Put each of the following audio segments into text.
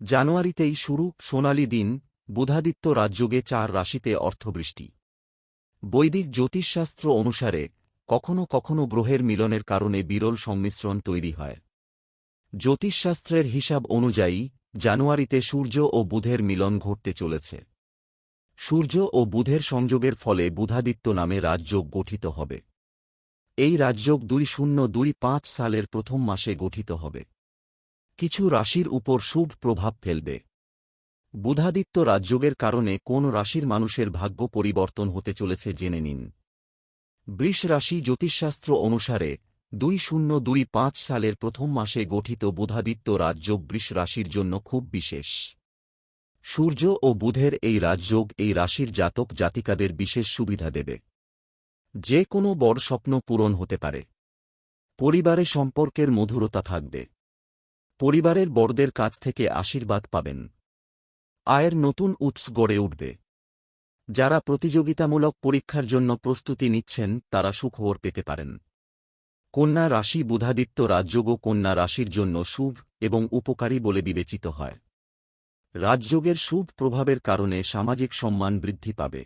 জানুয়ারিতেই শুরু সোনালি দিন, বুধাদিত্য রাজযোগে চার রাশিতে অর্থবৃষ্টি। বৈদিক জ্যোতিষশাস্ত্র অনুসারে কখনও কখনও গ্রহের মিলনের কারণে বিরল সংমিশ্রণ তৈরি হয়। জ্যোতিষশাস্ত্রের হিসাব অনুযায়ী, জানুয়ারিতে সূর্য ও বুধের মিলন ঘটতে চলেছে। সূর্য ও বুধের সংযোগের ফলে বুধাদিত্য নামে রাজযোগ গঠিত হবে। এই রাজযোগ দুই শূন্য দুই পাঁচ সালের প্রথম মাসে গঠিত হবে। কিছু রাশির উপর শুভ প্রভাব ফেলবে। বুধাদিত্য রাজযোগের কারণে কোন রাশির মানুষের ভাগ্য পরিবর্তন হতে চলেছে জেনে নিন। বৃষ রাশি জ্যোতিষশাস্ত্র অনুসারে দুই শূন্য দুই পাঁচ সালের প্রথম মাসে গঠিত বুধাদিত্য রাজযোগ বৃষ রাশির জন্য খুব বিশেষ। সূর্য ও বুধের এই রাজযোগ এই রাশির জাতক জাতিকাদের বিশেষ সুবিধা দেবে। যে কোনো বড় স্বপ্ন পূরণ হতে পারে। পরিবারে সম্পর্কের মধুরতা থাকবে। পরিবারের বড়দের কাছ থেকে আশীর্বাদ পাবেন। আয়ের নতুন উৎস গড়ে উঠবে। যারা প্রতিযোগিতামূলক পরীক্ষার জন্য প্রস্তুতি নিচ্ছেন, তারা সুখবর পেতে পারেন। কন্যা রাশি বুধাদিত্য রাজযোগও কন্যা রাশির জন্য শুভ এবং উপকারী বলে বিবেচিত হয়। রাজযোগের শুভ প্রভাবের কারণে সামাজিক সম্মান বৃদ্ধি পাবে।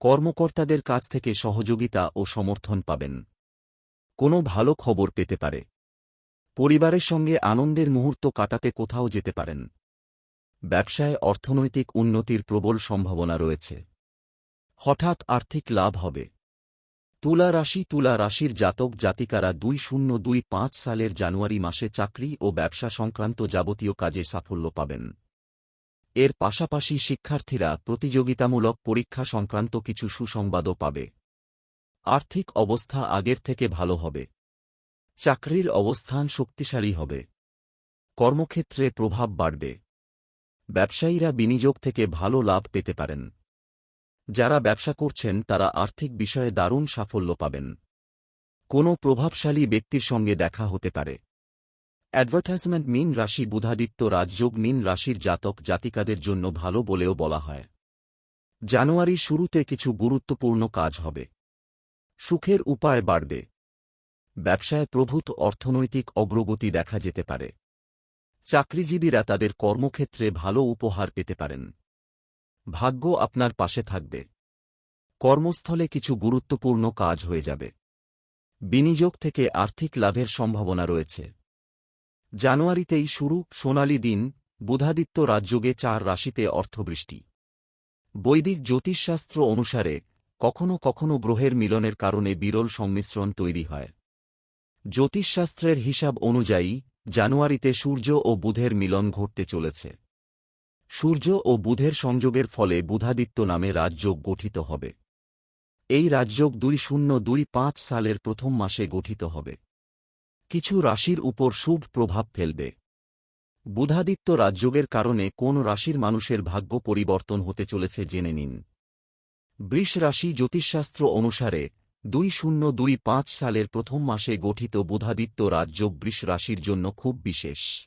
কর্মকর্তাদের কাছ থেকে সহযোগিতা ও সমর্থন পাবেন। কোনো ভালো খবর পেতে পারে। পরিবারের সঙ্গে আনন্দের মুহূর্ত কাটাতে কোথাও যেতে পারেন। ব্যবসায় অর্থনৈতিক উন্নতির প্রবল সম্ভাবনা রয়েছে। হঠাৎ আর্থিক লাভ হবে। তুলা রাশি তুলা রাশির জাতক জাতিকারা দুই শূন্য দুই পাঁচ সালের জানুয়ারি মাসে চাকরি ও ব্যবসা সংক্রান্ত যাবতীয় কাজে সাফল্য পাবেন। এর পাশাপাশি শিক্ষার্থীরা প্রতিযোগিতামূলক পরীক্ষা সংক্রান্ত কিছু সুসংবাদও পাবে। আর্থিক অবস্থা আগের থেকে ভালো হবে। চাকরির অবস্থান শক্তিশালী হবে। কর্মক্ষেত্রে প্রভাব বাড়বে। ব্যবসায়ীরা বিনিয়োগ থেকে ভালো লাভ পেতে পারেন। যারা ব্যবসা করছেন, তারা আর্থিক বিষয়ে দারুণ সাফল্য পাবেন। কোনো প্রভাবশালী ব্যক্তির সঙ্গে দেখা হতে পারে। অ্যাডভার্টাইজমেন্ট মিন রাশি বুধাদিত্য রাজযোগ মিন রাশির জাতক জাতিকাদের জন্য ভালো বলেও বলা হয়। জানুয়ারি শুরুতে কিছু গুরুত্বপূর্ণ কাজ হবে। সুখের উপায় বাড়বে। ব্যবসায় প্রভূত অর্থনৈতিক অগ্রগতি দেখা যেতে পারে। চাকরিজীবীরা তাদের কর্মক্ষেত্রে ভালো উপহার পেতে পারেন। ভাগ্য আপনার পাশে থাকবে। কর্মস্থলে কিছু গুরুত্বপূর্ণ কাজ হয়ে যাবে। বিনিয়োগ থেকে আর্থিক লাভের সম্ভাবনা রয়েছে। জানুয়ারিতেই শুরু সোনালি দিন, বুধাদিত্য রাজযোগে চার রাশিতে অর্থবৃষ্টি। বৈদিক জ্যোতিষশাস্ত্র অনুসারে কখনও কখনও গ্রহের মিলনের কারণে বিরল সংমিশ্রণ তৈরি হয়। জ্যোতিষশাস্ত্রের হিসাব অনুযায়ী, জানুয়ারিতে সূর্য ও বুধের মিলন ঘটতে চলেছে। সূর্য ও বুধের সংযোগের ফলে বুধাদিত্য নামে রাজযোগ গঠিত হবে। এই রাজযোগ দুই শূন্য দুই পাঁচ সালের প্রথম মাসে গঠিত হবে। কিছু রাশির উপর শুভ প্রভাব ফেলবে। বুধাদিত্য রাজযোগের কারণে কোন রাশির মানুষের ভাগ্য পরিবর্তন হতে চলেছে জেনে নিন। বৃষ রাশি জ্যোতিষশাস্ত্র অনুসারে দুই শূন্য দুই পাঁচ সালের প্রথম মাসে গঠিত বুধাদিত্য রাজযোগ বৃষ রাশির জন্য খুব বিশেষ।